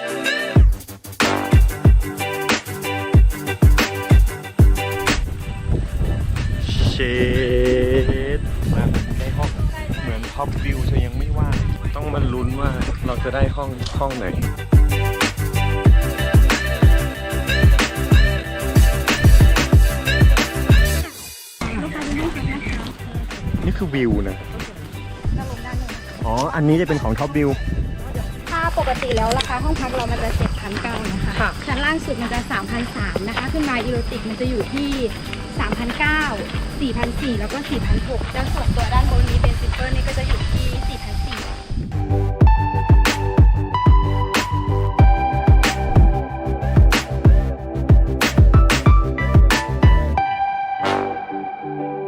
เชดมาได้ห้อง เหมือนท็อปวิวเธอยังไม่ว่างต้องมาลุ้นว่าเราจะได้ห้องห้องไหนนี่คือวิวนะ อ๋อ อันนี้จะเป็นของท็อปวิว ปกติแล้วราคาห้องพักเรามันจะ 7,900นะคะคะชั้นล่างสุดมันจะ3,000นะคะ ขึ้นมาอีโรติกมันจะอยู่ที่ 3,900 4,400 แล้วก็4,000แล้วส่วนตัวด้านบนนี้เป็นซิมเปิลนี่ก็จะอยู่ที่ 4,400 thank